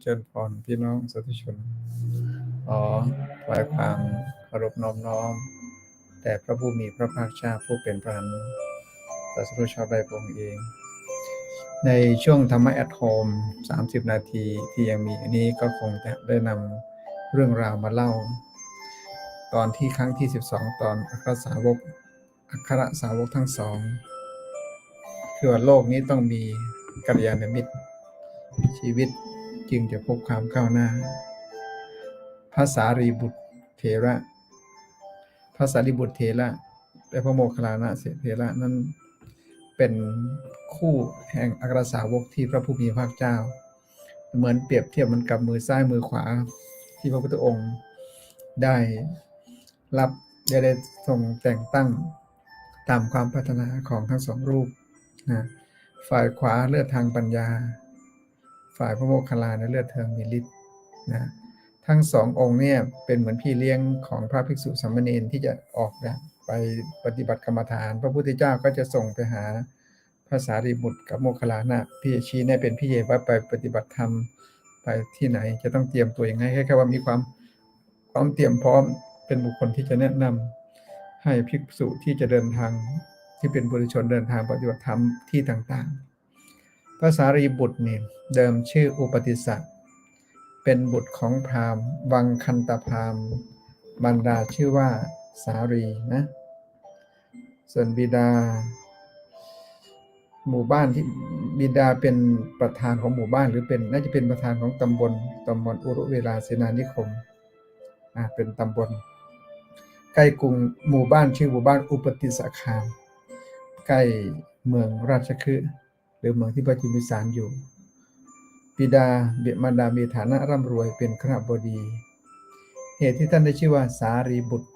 เจริญพรพี่น้องสาธุชนขอถวายความเคารพน้อมน้อมแต่พระผู้มีพระภาคเจ้าผู้เป็นพระนุตรัสรู้ชอบได้พรองเอง ในช่วงธรรมะแอดโฮม30 นาทีที่ยังมีอันนี้ก็คงจะได้นำเรื่องราวมาเล่า ตอนที่ครั้งที่ 12 ตอนอัครสาวกอัครสาวกทั้งสองคือว่าโลกนี้ต้องมีกัลยาณมิตรชีวิต จึงจะพบความก้าวหน้า ภาษารีบุตรเถระภาษารีบุตรเถระและพระโมคคัลลานะเถระนั้นเป็นคู่แห่งอัครสาวกที่พระผู้มีพระเจ้า เหมือนเปรียบเทียบมันกับมือซ้ายมือขวาที่พระพุทธองค์ได้รับได้ได้ทรงแต่งตั้งตามความพัฒนาของทั้งสองรูปนะฝ่ายขวาเลือดทางปัญญา ฝ่ายพระโมคคัลลาในเลือดเทิงมีฤทธิ์นะทั้งสององค์เนี่ยเป็นเหมือนพี่เลี้ยงของพระภิกษุสามเณรที่จะออกไปปฏิบัติกรรมฐาน พระพุทธเจ้าก็จะส่งไปหาภาษารีบุตรกับโมคคัลลานะพี่ชี้เนี่ยเป็นพี่เยว่าไปปฏิบัติธรรมไปที่ไหนจะต้องเตรียมตัวยังไงแค่ว่ามีความความเตรียมพร้อมเป็นบุคคลที่จะแนะนำให้ภิกษุที่จะเดินทางที่เป็นบุรุชนเดินทางปฏิบัติธรรมที่ต่างๆ ภาษารีบุตรเนี่ยเดิมชื่ออุปติสัตเป็นบุตรของพราหมณ์ วังคันตพราหมณ์บรรดาชื่อว่าสารีนะ ส่วนบิดา หมู่บ้านที่บิดาเป็นประธานของหมู่บ้านหรือเป็นน่าจะเป็นประธานของตำบลตำบลอุรุเวลาเสนานิคมอ่าเป็นตำบลใกล้กรุงหมู่บ้านชื่อหมู่บ้านอุปติสคาม ใกล้เมืองราชคฤห์ หรือเมืองที่พระจิมิสารอยู่บิดาเบียมารดามีฐานะร่ำรวยเป็นขณบดี เหตุที่ท่านได้ชื่อว่าสารีบุตร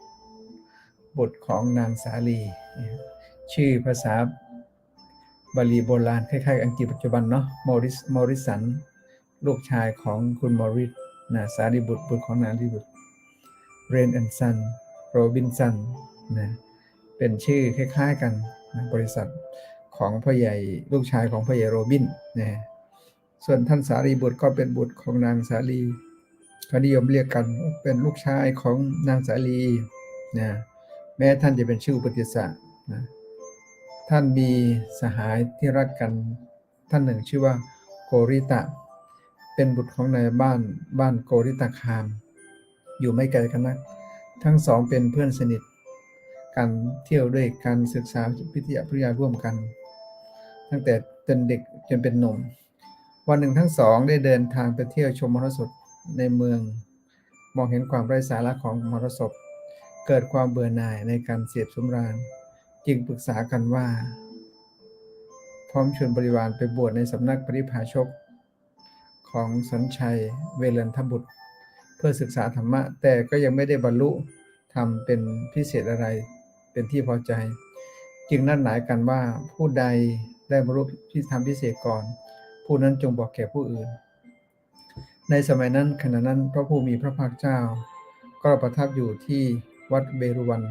บุตรของนางสาลี ชื่อภาษาบาลีโบราณคล้ายๆอังกฤษปัจจุบันเนาะมอริสมอริสัน ลูกชายของคุณมอริสนะสารีบุตรบุตรของนางสารีบุตรเรนแอนซันโรบินสันนะเป็นชื่อคล้ายๆกันนะบริษัท ของพ่อใหญ่ลูกชายของพ่อใหญ่โรบินนะส่วนท่านสารีบุตรก็เป็นบุตรของนางสาลีเขานิยมเรียกกันเป็นลูกชายของนางสาลีนะแม้ท่านจะเป็นชื่ออุปติสะนะท่านมีสหายที่รักกันท่านหนึ่งชื่อว่าโกริตะ เป็นบุตรของนายบ้านบ้านโกริตะคาม อยู่ไม่ไกลกันนักทั้งสองเป็นเพื่อนสนิทกันเที่ยวด้วยการศึกษาพิทยาพิทยาร่วมกัน ตั้งแต่เป็นเด็กจนเป็นหนุ่ม วันหนึ่งทั้งสองได้เดินทางไปเที่ยวชมมรสพในเมือง มองเห็นความไร้สาระของมรสพ เกิดความเบื่อหน่ายในการเสียบสมราจึงปรึกษากันว่า พร้อมชวนบริวารไปบวชในสำนักปริพาชก ของสันชัยเวเลนทบุตร เพื่อศึกษาธรรมะ แต่ก็ยังไม่ได้บรรลุทำเป็นพิเศษอะไรเป็นที่พอใจ จึงนัดหมายกันว่าผู้ใด ได้บรรลุที่ทำพิเศษก่อน ผู้นั้นจงบอกแก่ผู้อื่น ในสมัยนั้นขณะนั้นพระผู้มีพระภาคเจ้า ก็ประทับอยู่ที่วัดเบรุวัน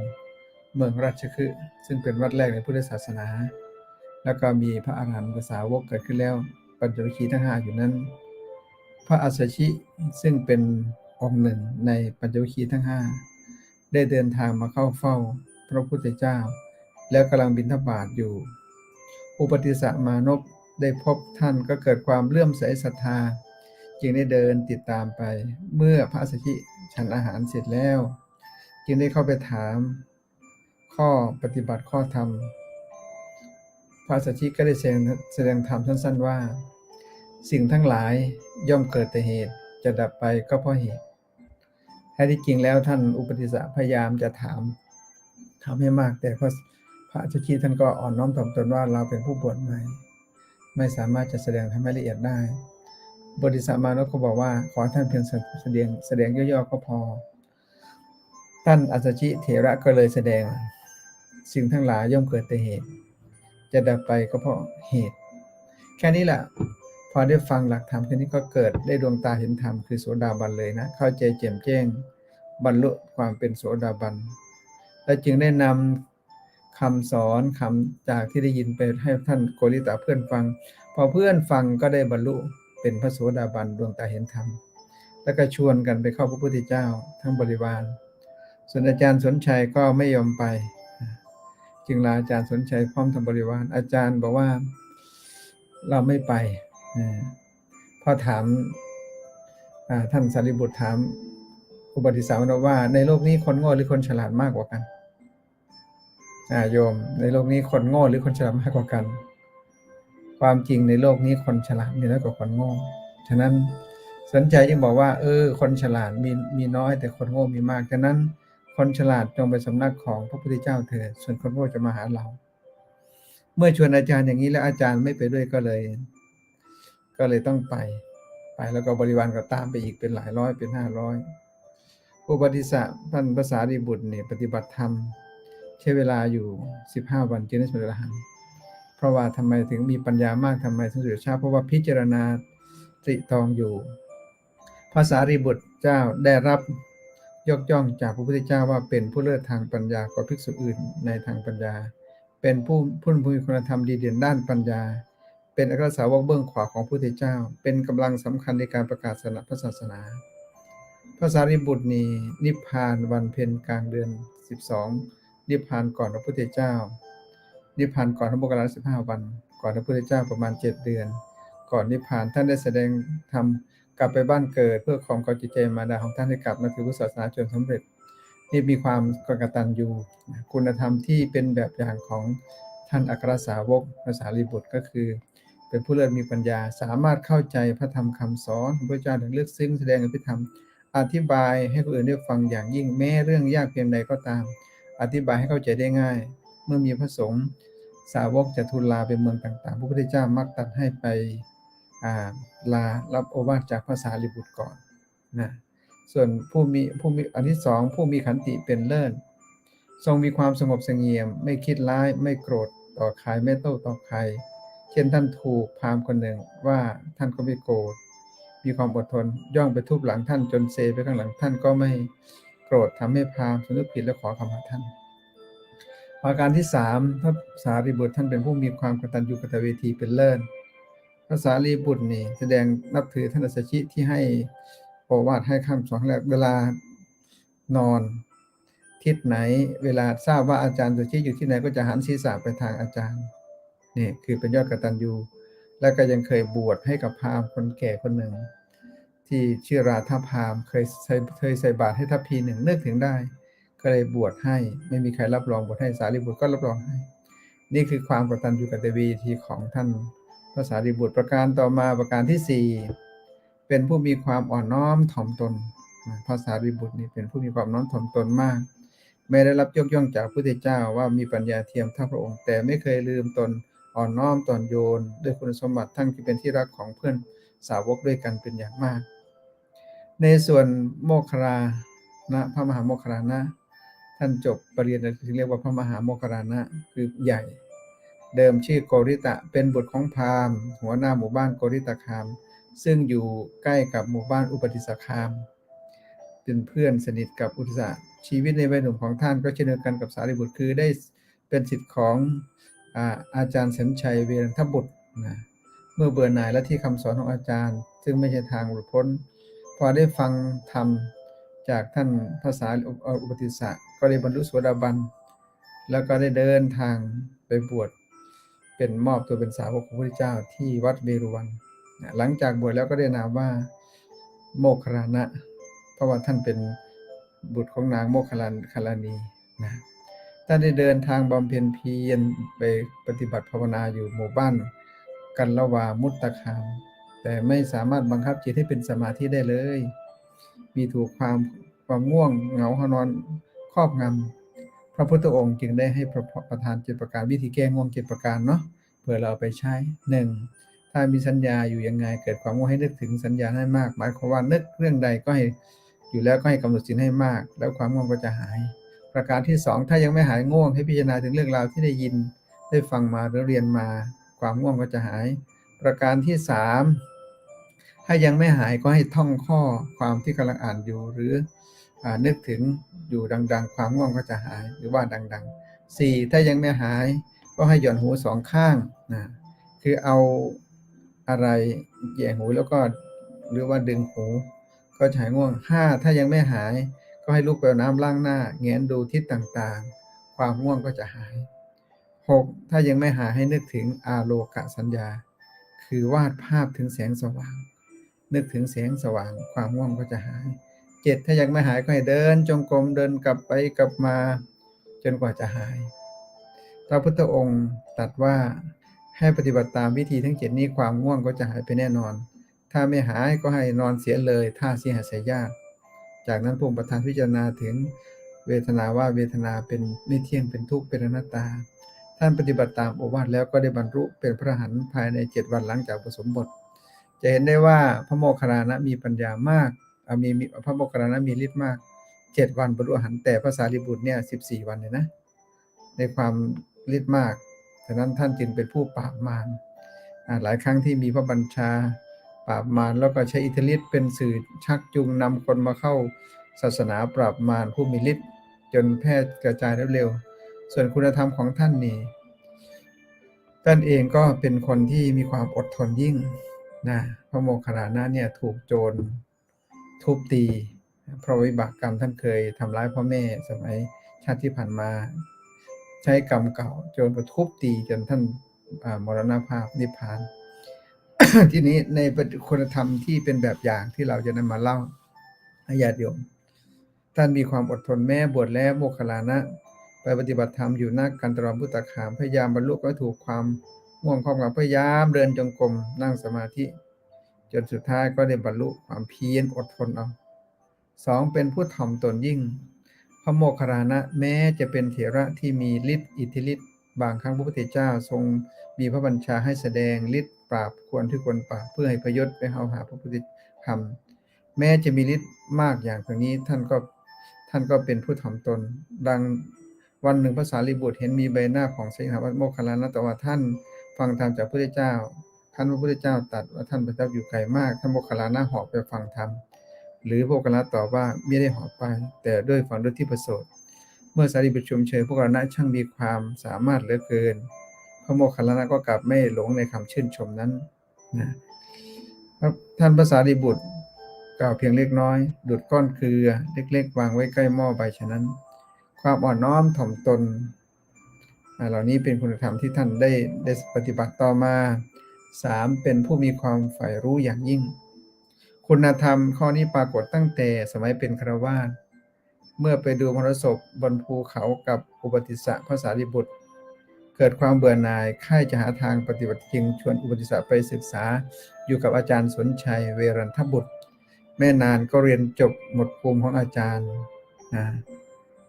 เมืองราชคฤห์ซึ่งเป็นวัดแรกในพุทธศาสนา แล้วก็มีพระอาหารหันตสาวกเกิดขึ้นแล้วปัญจวัคคีย์ทั้งห้าอยู่นั้น พระอัสสชิซึ่งเป็นองค์หนึ่งในปัญจวัคคีย์ทั้งห้าได้เดินทางมาเข้าเฝ้าพระพุทธเจ้า แล้วกำลังบิณฑบาตอยู่ อุปติสสะมานพได้พบท่านก็เกิดความเลื่อมใสศรัทธา จึงได้เดินติดตามไป เมื่อพระอัสสชิฉันอาหารเสร็จแล้ว จึงได้เข้าไปถาม ข้อปฏิบัติข้อธรรม พระอัสสชิก็ได้แสดงแสดงธรรมสั้นๆว่า สิ่งทั้งหลายย่อมเกิดแต่เหตุจะดับไปก็เพราะเหตุแท้ที่จริงแล้วท่านอุปติสสะพยายามจะถามถามให้มากแต่พระ พระอัจฉริท่านก็อ่อนน้อมถ่อมตนว่าเราเป็นผู้บวชใหม่ ไม่สามารถจะแสดงทำให้ละเอียดได้บริษัทมานพก็บอกว่าขอท่านเพียงแสดงแสดงย่อๆก็พอ ท่านอัสสชิเถระก็เลยแสดง สิ่งทั้งหลายย่อมเกิดแต่เหตุ จะดับไปก็เพราะเหตุ แค่นี้แหละพอได้ฟังหลักธรรมแค่นี้ก็เกิดได้ดวงตาเห็นธรรมคือโสดาบันเลยนะ เข้าใจแจ่มแจ้งบรรลุความเป็นโสดาบัน และจึงได้นำ คำสอนคำจากที่ได้ยินไปให้ท่านโกริตาเพื่อนฟัง พอเพื่อนฟังก็ได้บรรลุเป็นพระโสดาบันดวงตาเห็นธรรม แล้วก็ชวนกันไปเข้าพระพุทธเจ้าทั้งบริวาร ส่วนอาจารย์สนชัยก็ไม่ยอมไป จึงลาอาจารย์สนชัยพร้อมทั้งบริวาร อาจารย์บอกว่าเราไม่ไปพอถามท่านสารีบุตรถามอุปติสาวนว่า ในโลกนี้คนโง่หรือคนฉลาดมากกว่ากัน โยม ในโลกนี้คนโง่หรือคนฉลาดมากกว่ากัน ความจริงในโลกนี้คนฉลาดมีน้อยกว่าคนโง่ ฉะนั้นสนใจจึงบอกว่า เออ คนฉลาดมีมีน้อยแต่คนโง่มีมาก ฉะนั้น คนฉลาดจงไปสำนักของพระพุทธเจ้าเถิดส่วนคนโง่จะมาหาเรา เมื่อชวนอาจารย์อย่างนี้แล้วอาจารย์ไม่ไปด้วยก็เลย ก็เลยต้องไป ไปแล้วก็บริวารก็ตามไปอีกเป็นหลายร้อยเป็นห้าร้อยอุปติสสะท่านภาษารีบุตรเนี่ยปฏิบัติธรรม ใช้เวลาอยู่สิบห้าวันจึงได้สำเร็จอรหันต์เพราะว่าทำไมถึงมีปัญญามากทำไมถึงสียชาเพราะว่าพิจารณาตริตองอยู่ ภาษารีบุตรเจ้าได้รับยกย่องจากพระพุทธเจ้าว่าเป็นผู้เลิศทางปัญญากว่าภิกษุอื่นในทางปัญญา เป็นผู้ผู้มีคุณธรรมดีเด่นด้านปัญญา เป็นอัครสาวกเบื้องขวาของพระพุทธเจ้า เป็นกำลังสำคัญในการประกาศศาสนาพระศาสนาภาษาริบุตรนี้นิพพานวันเพ็ญกลางเดือน 12 นิพพานก่อนพระพุทธเจ้า นิพพานก่อนพระโมคคัลลานะ15วัน ก่อนพระพุทธเจ้าประมาณ7เดือน ก่อนนิพพานท่านได้แสดงธรรมกลับไปบ้านเกิด เพื่อของกอจิตใจมาดาของท่านให้กลับมาถือพุทธศาสนาจนสำเร็จ นี่มีความกตัญญูคุณธรรมที่เป็นแบบอย่างของท่านอัครสาวกภาษาลีบุตรก็คือ เป็นผู้เลิศมีปัญญาสามารถเข้าใจพระธรรมคำสอนพระเจ้าอย่างลึกซึ้งแสดงอภิธรรมอธิบายให้คนอื่นได้ฟังอย่างยิ่งแม้เรื่องยากเพียงใดก็ตาม อธิบายให้เข้าใจได้ง่าย เมื่อมีพระสงฆ์สาวกจะทูลลาไปเมืองต่างๆ พระพุทธเจ้ามักตัดให้ไปาลารับโอวาทจากภาษาลิบุตรก่อนนะส่วนผู้มีผู้มีอันที่สองผู้มีขันติเป็นเลิศทรงมีความสงบเสงี่ยม ไม่คิดร้ายไม่โกรธต่อใครไม่โต้ต่อใคร เช่นท่านถูกพามคนหนึ่งว่าท่านก็ไม่โกรธมีความอดทนย่องไปทุบหลังท่านจนเซไปข้างหลังท่านก็ไม่ โกรธทำให้พราหมณ์สนึกผิดและขอคำมาท่าน ประการที่สามพระสารีบุตรท่านเป็นผู้มีความกตัญญูกตเวทีเป็นเลิศพระสารีบุตรนี่แสดงนับถือท่านอัสชิที่ให้โอวาทให้คำสอนแรกเวลานอนทิศไหน เวลาทราบว่าอาจารย์สุชิอยู่ที่ไหนก็จะหันศีรษะไปทางอาจารย์นี่คือเป็นยอดกตัญญูแล้วก็ยังเคยบวชให้กับพราหมณ์คนแก่คนหนึ่ง ที่ชื่อราธาพามเคยใส่เคยใส่บาตรให้ทัพพีหนึ่งนึกถึงได้ ก็เลยบวชให้ไม่มีใครรับรองบวชให้สารีบุตรก็รับรองให้ นี่คือความกตัญญูกตเวทีของท่านพระสารีบุตรประการต่อมาประการที่สี่เป็นผู้มีความอ่อนน้อมถ่อมตนพระสารีบุตรนี่เป็นผู้มีความน้อมถ่อมตนมาก ไม่ได้รับยกย่องจากพระพุทธเจ้าว่ามีปัญญาเทียมเท่าพระองค์ แต่ไม่เคยลืมตนอ่อนน้อมตอนโยน ด้วยคุณสมบัติทั้งที่เป็นที่รักของเพื่อนสาวกด้วยกันเป็นอย่างมาก ในส่วนโมคคลานะพระมหาโมคคลานะ ท่านจบปรริญญาที่เรียกว่าพระมหาโมคคลานะคือใหญ่ เดิมชื่อโกริตะเป็นบุตรของพราหมณ์ หัวหน้าหมู่บ้านโกริตะคาม ซึ่งอยู่ใกล้กับหมู่บ้านอุปติสคาม เป็นเพื่อนสนิทกับอุตสาชีวิตในวัยหนุ่มของท่านก็เช่นเดียวกันกับสารีบุตรคือได้เป็นสิทธิ์ของอาอาจารย์สัญชัยเวรันทบุตรนะเมื่อเบื่อหน่ายและที่คำสอนของอาจารย์ ซึ่งไม่ใช่ทางหลุดพ้น พอได้ฟังธรรมจากท่านภาษาอุปติสสะก็ได้บรรลุโสดาบัน แล้วก็ได้เดินทางไปบวชเป็นมอบตัวเป็นสาวกของพระพุทธเจ้าที่วัดเวรุวัน หลังจากบวชแล้วก็ได้นามว่าโมคคลานะ เพราะว่าท่านเป็นบุตรของนางโมคคลานคลานีนะท่านได้เดินทางบำเพ็ญเพียรไปปฏิบัติภาวนาอยู่หมู่บ้าน กันละวามุตตะคาม แต่ไม่สามารถบังคับจิตให้เป็นสมาธิได้เลย มีถูกความความง่วงเหงาหานอนครอบงำพระพุทธองค์จึงได้ให้ประประทานเจ็ดประการวิธีแก้ง่วงเจ็ดประการเนาะเพื่อเราเอาไปใช้หนึ่งถ้ามีสัญญาอยู่ยังไงเกิดความง่วงให้นึกถึงสัญญาให้มากหมายความว่านึกเรื่องใดก็ให้อยู่แล้วก็ให้กำหนดสินให้มาก แล้วความง่วงก็จะหาย ประการที่สองถ้ายังไม่หายง่วงให้พิจารณาถึงเรื่องราวที่ได้ยินได้ฟังมาหรือเรียนมา ความง่วงก็จะหาย ประการที่สาม ถ้ายังไม่หายก็ให้ท่องข้อความที่กำลังอ่านอยู่หรืออนึกถึงอยู่ดังๆ ความง่วงก็จะหายหรือว่าดังๆสี่ถ้ายังไม่หายก็ให้หย่อนหูสองข้างนะคือเอาอะไรแย่หูแล้วก็หรือว่าดึงหูก็จะหายง่วงห้าถ้ายังไม่หายก็ให้ลุกไปน้ำล้างหน้าแงนดูทิศต่างๆ ความง่วงก็จะหายหกถ้ายังไม่หายให้นึกถึงอาโลกะสัญญา คือวาดภาพถึงแสงสว่าง นึกถึงแสงสว่างความง่วงก็จะหายเจ็ดถ้ายังไม่หายก็ให้เดิน จงกรมเดินกลับไปกลับมา จนกว่าจะหาย พระพุทธองค์ตรัสว่าให้ปฏิบัติตามวิธีทั้งเจ็ดนี้ความง่วงก็จะหายไปแน่นอน ถ้าไม่หายก็ให้นอนเสียเลยถ้าเสียหายยากจากนั้นพระองค์ประธานพิจารณาถึงเวทนาว่าเวทนาเป็นไม่เที่ยงเป็นทุกข์เป็นอนัตตา ท่านปฏิบัติตามโอวาทแล้วก็ได้บรรลุเป็นพระหันภายในเจ็ดวันหลังจากอุปสมบท จะเห็นได้ว่าพระโมคคัลลานะมีปัญญามากมีพระโมคคัลลานะมีฤทธิ์มากเจ็ดวันบรรลุอรหันต์แต่พระสารีบุตรเนี่ยสิบสี่วันเลยนะ ในความฤทธิ์มากฉะนั้นท่านจึงเป็นผู้ปราบมารหลายครั้งที่มีพระบัญชาปราบมารแล้วก็ใช้อิทธิฤทธิ์เป็นสื่อชักจูงนำคนมาเข้าศาสนาปราบมารผู้มีฤทธิ์จนแพร่กระจายเร็วๆส่วนคุณธรรมของท่านนี่ท่านเองก็เป็นคนที่มีความอดทนยิ่ง นะพระโมคคัลลานะเนี่ยถูกโจรทุบตีเพราะวิบากกรรมท่านเคยทำร้ายพ่อแม่สมัยชาติที่ผ่านมา ใช้กรรมเก่าโจนกระทุบตีจนท่านมรณภาพนิพพาน ทีนี้ในปฏิคุณธรรมที่เป็นแบบอย่างที่เราจะนำมาเล่าให้ญาติโยมท่านมีความอดทนแม้บวชแล้วโมคคัลลานะ ไปปฏิบัติธรรมอยู่หน้ากันตรอมพุทธคามพยายามบรรลุก็ถูกความ ง่วงความเหงาพยายามเดินจงกรมนั่งสมาธิ จนสุดท้ายก็ได้บรรลุความเพียรอดทนเอาสองเป็นผู้ถ่อมตนยิ่ง พระโมคคัลลานะแม้จะเป็นเถระที่มีฤทธิ์อิทธิฤทธิ์บางครั้งพระพุทธเจ้าทรงมีพระบัญชาให้แสดงฤทธิ์ปราบควรที่ควรปราบเพื่อให้พยศไปเอาหาพระพุทธธรรม แม้จะมีฤทธิ์มากอย่างตรงนี้ท่านก็ท่านก็เป็นผู้ถ่อมตน ดังวันหนึ่งพระสารีบุตรเห็นมีใบหน้าของสิงหาวัตโมคคัลลานะแต่ว่าท่าน ฟังธรรมจากพระพุทธเจ้าท่านพระพุทธเจ้าตรัสว่าท่านประทับอยู่ไกลมากท่านโมคคัลลานะหอบไปฟังธรรมหรือพวกกลาตอบว่าไม่ได้หอบไป แต่ด้วยฝันด้วยที่ประสริฐเมื่อสารีบุตรชมเชยพวกกลานะช่างมีความสามารถเหลือเกิน พระโมคคัลลานะก็กลับไม่หลงในคำชื่นชมนั้นนะท่านพระสารีบุตรกล่าวเพียงเล็กน้อยดุดก้อนเกลือเล็กๆวางไว้ใกล้หม้อใบฉะนั้น ความอ่อนน้อมถ่อมตน เหล่านี้เป็นคุณธรรมที่ท่านได้ได้ปฏิบัติต่อมาสามเป็นผู้มีความใฝ่รู้อย่างยิ่ง คุณธรรมข้อนี้ปรากฏตั้งแต่สมัยเป็นครวาสเมื่อไปดูมรสพบนภูเขากับอุปติสสะพระสารีบุตร เกิดความเบื่อหน่ายค่ายจะหาทางปฏิบัติจริง ชวนอุปติสสะไปศึกษาอยู่กับอาจารย์สนชัยเวรันทบุตร แม่นานก็เรียนจบหมดภูมิของอาจารย์นะ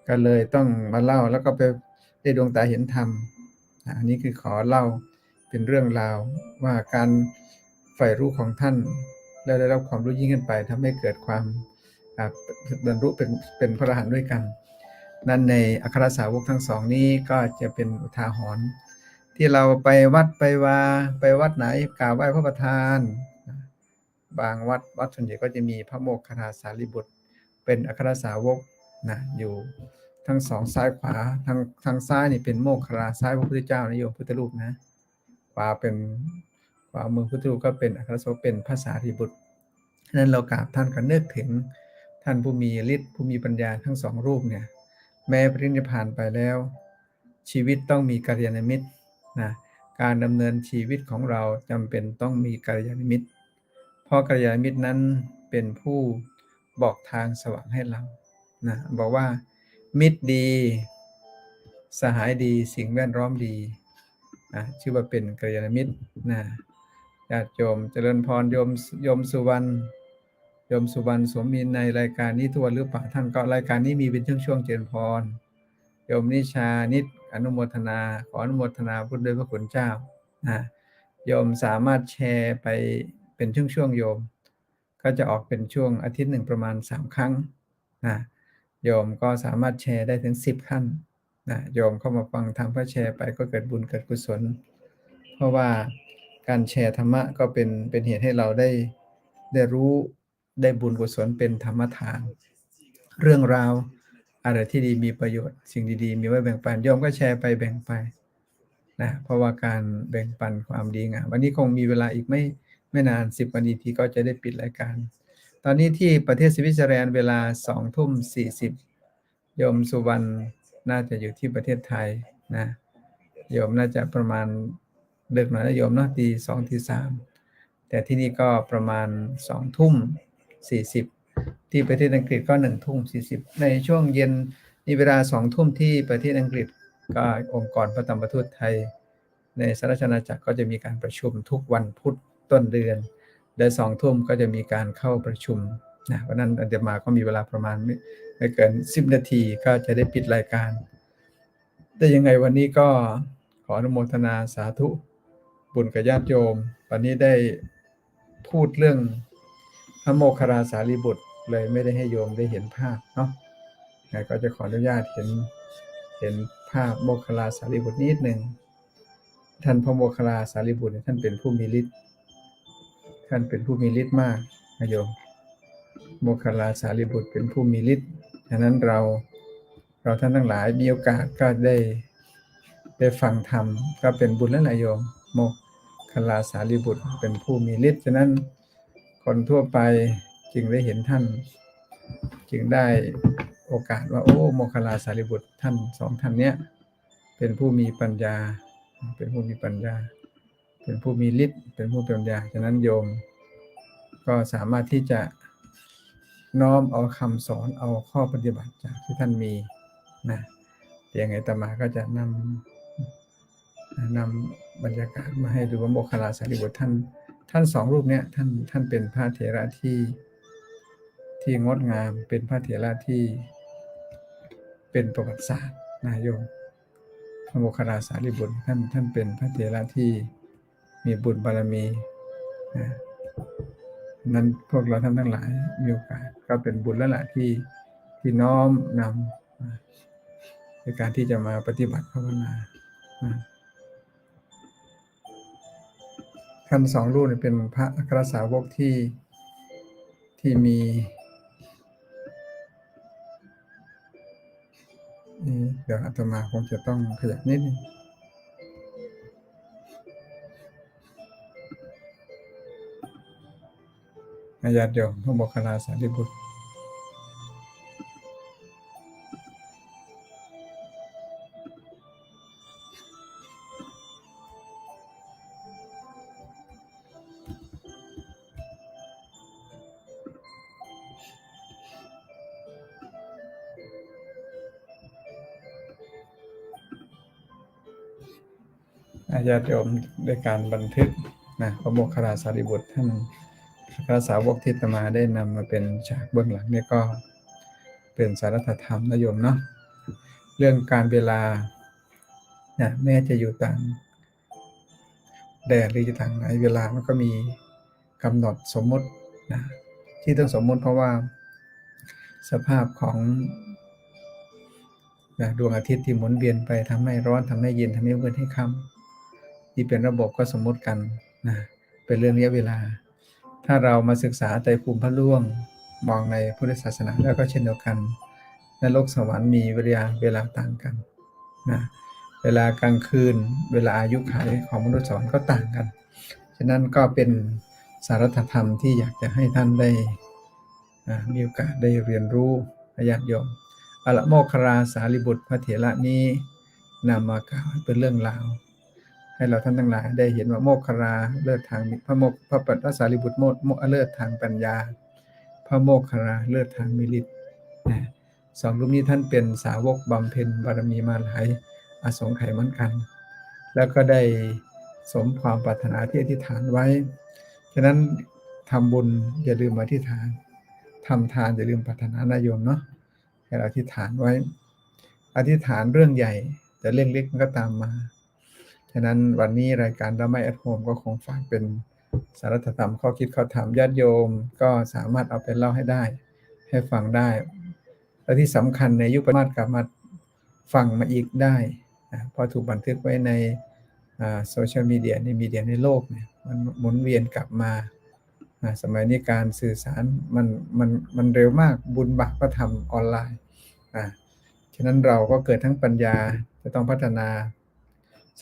ก็เลยต้องมาเล่าแล้วก็ไป ได้ดวงตาเห็นธรรมอันนี้คือขอเล่าเป็นเรื่องราวว่าการใฝ่รู้ของท่าน แล้วได้รับความรู้ยิ่งขึ้นไปทำให้เกิดความบรรลุเป็นเป็นพระอรหันต์ด้วยกัน นั่นในอัครสาวกทั้งสองนี้ก็จะเป็นอุทาหรณ์ที่เราไปวัดไปวาไปวัดไหนกราบไหว้พระประธาน บางวัดวัดส่วนใหญ่ก็จะมีพระโมคคัลลาสารีบุตร เป็นอัครสาวกนะอยู่ ทั้งสองซ้ายขวาทางทางซ้ายนี่เป็นโมคคัลาซ้ายพระพุทธเจ้านะโยมพุทธรูปนะขวาเป็นขวามือพุทธรูปก็เป็นอัครสาวเป็นพระสารีบุตรนั้นเรากราบท่านก็นึกถึงท่านผู้มีฤทธิ์ผู้มีปัญญาทั้งสองรูปเนี่ยแม้ปรินิพพานไปแล้ว ชีวิตต้องมีกัลยาณมิตรนะการดำเนินชีวิตของเราจำเป็นต้องมีกัลยาณมิตร เพราะกัลยาณมิตรนั้นเป็นผู้บอกทางสว่างให้เรานะบอกว่า มิตรดี สหายดีสิ่งแวดล้อมดีนะชื่อว่าเป็นกัลยาณมิตรนะญาติโยมเจริญพรโยมโยมสุวรรณโยมสุวรรณสมมีในรายการนี้ทัวหรือเปล่าท่านก็รายการนี้มีเป็นช่วงๆเจริญพรโยมนิชานิดอนุโมทนาขออนุโมทนาพุทธด้วยพระคุณเจ้านะโยมสามารถแชร์ไปเป็นช่วงๆโยม ก็จะออกเป็นช่วงอาทิตย์หนึ่งประมาณ 3 ครั้งนะ โยมก็สามารถแชร์ได้ถึง 10ท่านนะโยมเข้ามาฟังทำเพื่อแชร์ไปก็เกิดบุญเกิดกุศล เพราะว่าการแชร์ธรรมะก็เป็นเป็นเหตุให้เราได้ได้รู้ได้บุญกุศลเป็นธรรมทาน เรื่องราวอะไรที่ดีมีประโยชน์ สิ่งดีๆ มีไว้แบ่งปันโยมก็แชร์ไปแบ่งไปนะเพราะว่าการแบ่งปันความดีงามวันนี้คงมีเวลาอีกไม่ไม่นานสิบนาทีก็จะได้ปิดรายการ ตอนนี้ที่ประเทศสวิตเซอร์แลนด์เวลาสองทุ่มสี่สิบโยมสุวรรณน่าจะอยู่ที่ประเทศไทยนะโยมน่าจะประมาณเดึกหน่อยนะโยมเนาะตีสองตีสามแต่ที่นี่ก็ประมาณสองทุ่มสี่สิบที่ประเทศอังกฤษก็หนึ่งทุ่มสี่สิบในช่วงเย็นนี่เวลาสองทุ่มที่ประเทศอังกฤษก็องค์กรพระธรรมทูตไทย ในสหราชอาณาจักรก็จะมีการประชุมทุกวันพุธต้นเดือน และสองทุ่มก็จะมีการเข้าประชุมนะวันนั้นอันเดมาก็มีเวลาประมาณไม่เกิน 10 นาทีก็จะได้ปิดรายการ แต่ยังไงวันนี้ก็ขออนุโมทนาสาธุบุญกับญาติโยม วันนี้ได้พูดเรื่องพระโมคคัลลาสารีบุตรเลยไม่ได้ให้โยมได้เห็นภาพเนาะงั้นก็จะขออนุญาตเห็นเห็นภาพโมคคัลลาสารีบุตรนิดหนึ่งท่านพระโมคคัลลาสารีบุตรท่านเป็นผู้มีฤทธิ์ ท่านเป็นผู้มีฤทธิ์มากนะโยมโมคคลาสารีบุตรเป็นผู้มีฤทธิ์ฉะนั้นเราเราท่านทั้งหลายมีโอกาสก็ได้ได้ฟังธรรมก็เป็นบุญแล้วนะโยมโมคคลาสารีบุตรเป็นผู้มีฤทธิ์ฉะนั้นคนทั่วไปจึงได้เห็นท่าน จึงได้โอกาสว่าโอ้โมคคลลาสารีบุตรท่านสองท่านเนี้ยเป็นผู้มีปัญญา เป็นผู้มีปัญญา เป็นผู้มีฤทธิ์เป็นผู้มีปัญญาฉะนั้นโยม ก็สามารถที่จะน้อมเอาคำสอนเอาข้อปฏิบัติจากที่ท่านมีนะเดี๋ยวยังไงตมาก็จะนำนำบรรยากาศมาให้ดูว่าโมคคัลลาสารีบุตรท่านท่านสองรูปเนี้ยท่านท่านเป็นพระเถระที่ที่งดงามเป็นพระเถระที่เป็นประวัติศาสตร์นะโยมพระโมคคัลลาสารีบุตรท่านท่านเป็นพระเถระที่ มีบุญบารมีนั้นพวกเราท่านทั้งหลายมีโอกาสก็เป็นบุญแล้วล่ะที่ที่น้อมนำในการที่จะมาปฏิบัติภาวนาท่านสองรูปเนี่เป็นพระอัครสาวกที่ที่มีเดี๋ยวอาตมาคงจะต้องขยับนิดนึง อาญาติโยมพระโมคคัลลาสารีบุตรอาญาติโยมด้วยการบันทึกนะพระโมคคัลลาสารีบุตรท่าน พระสาวกที่ตมาได้นำมาเป็นฉากเบื้องหลังเนี่ยก็เป็นสารธรรมนะโยมเนาะเรื่องการเวลานี่ยแม้จะอยู่ต่างแดนหรืออยู่ต่างไหนเวลามันก็มีกำหนดสมมตินะที่ต้องสมมติเพราะว่าสภาพของนะดวงอาทิตย์ที่หมุนเวียนไปทำให้ร้อนทำให้เย็นทำให้มืดให้ค่ำที่เป็นระบบก็สมมติกันนะเป็นเรื่องระยะเวลา ถ้าเรามาศึกษาไตภูมิพระล่วงมองในพุทธศาสนาแล้วก็เช่นเดียวกันในโลกสวรรค์มีเวลาเวลาต่างกันนะเวลากลางคืน เวลาอายุขัยของมนุษย์สวรรค์ก็ต่างกัน ฉะนั้นก็เป็นสารธรรมที่อยากจะให้ท่านได้มีโอกาสได้เรียนรู้ญาติโยมอละโมคคลาสารีบุตรพระเถระนี้นำมากล่าวเป็นเรื่องราว ให้เราท่านทั้งหลายได้เห็นว่าโมคคลาเลิศทางพระโมกพระปัตตสารีบุตรโมโมเลิศทางปัญญา พระโมคคลาเลิศทางมิลิตนะสองรูปนี้ท่านเป็นสาวกบำเพ็ญบารมีมาหลายอสงไขยเหมือนกัน แล้วก็ได้สมความปรารถนาที่อธิษฐานไว้ ฉะนั้นทำบุญอย่าลืมอธิษฐานทำทานอย่าลืมปรารถนานาโยมเนาะให้เราอธิษฐานไว้ อธิษฐานเรื่องใหญ่ แต่เรื่องเล็กมันก็ตามมา ฉะนั้นวันนี้รายการดราม่แอดโฮมก็คงฝากเป็นสารธรรมข้อคิดข้อธรรมญาติโยมก็สามารถเอาไปเล่าให้ได้ ให้ฟังได้ และที่สำคัญในยุคปัจจุบันกลับมาฟังมาอีกได้นะเพอถูกบันทึกไว้ในโซเชียลมีเดียในมีเดียในโลกเนี่ยมันหมุนเวียนกลับมานะสมัยนี้การสื่อสารมันมันมันเร็วมากบุญบาปก็ทำออนไลน์อ่าฉะนั้นเราก็เกิดทั้งปัญญาจะต้องพัฒนา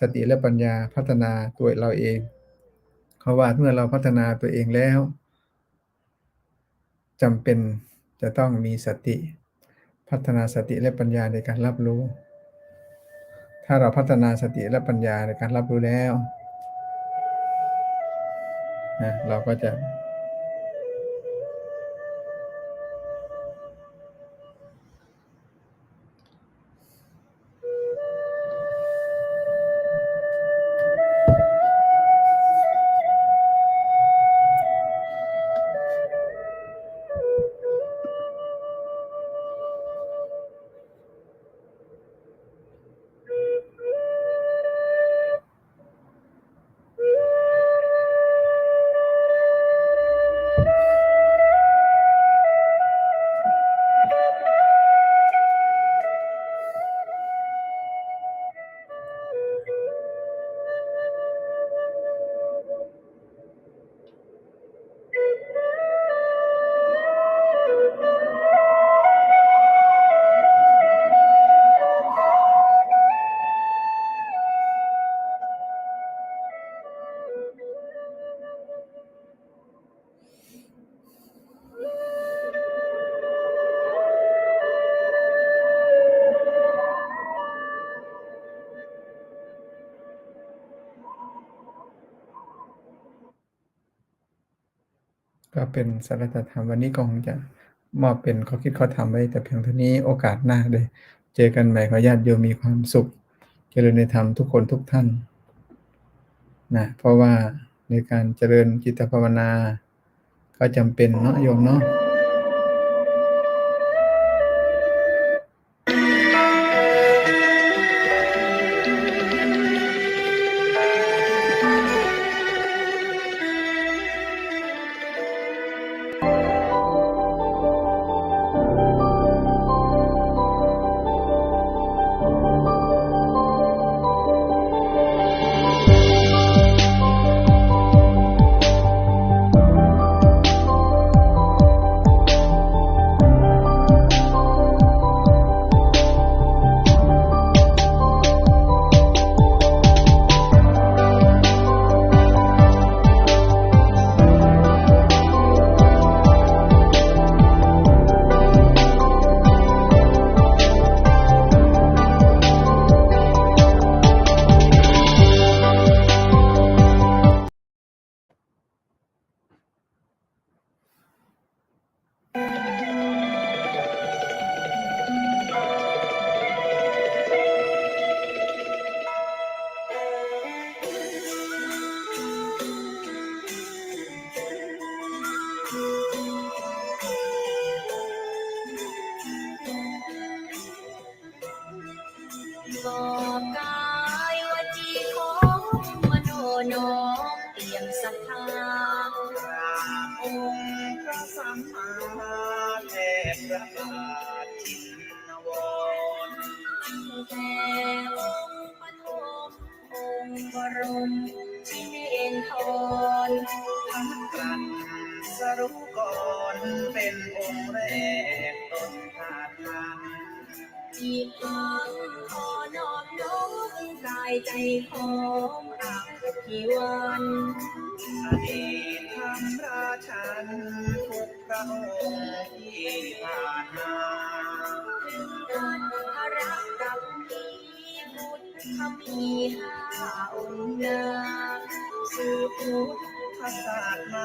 สติและปัญญาพัฒนาตัวเราเองเขราะว่าเมื่อเราพัฒนาตัวเองแล้วจำเป็นจะต้องมีสติ พัฒนาสติและปัญญาในการรับรู้ ถ้าเราพัฒนาสติและปัญญาในการรับรู้แล้วนะเราก็จะ เป็นสาระธรรมวันนี้ก็คงจะมอบเป็นข้อคิดข้อธรรมไว้แต่เพียงเท่านี้โอกาสหน้าเลย เจอกันใหม่ขอญาติโยมมีความสุข เจริญในธรรมทุกคนทุกท่านนะเพราะว่าในการเจริญจิตภาวนา ก็จำเป็นเนาะโยมเนาะ องค์พระสัมมาเทพระบาทชินวรตั้งแต่องค์ปฐมองค์บรมชิเนนทรทั้งกันสรุปก่อนเป็นองค์แรกต้นธาตุนั้น อีกครั้งขอนอมน้อมกายใจของอักขีวันอดีตทำรมราชันทุกพระองค์ที่ผ่านมาถึงกันพระกับมีบุตรขมีห้าองค์นาสืบพุทธพระศาสนา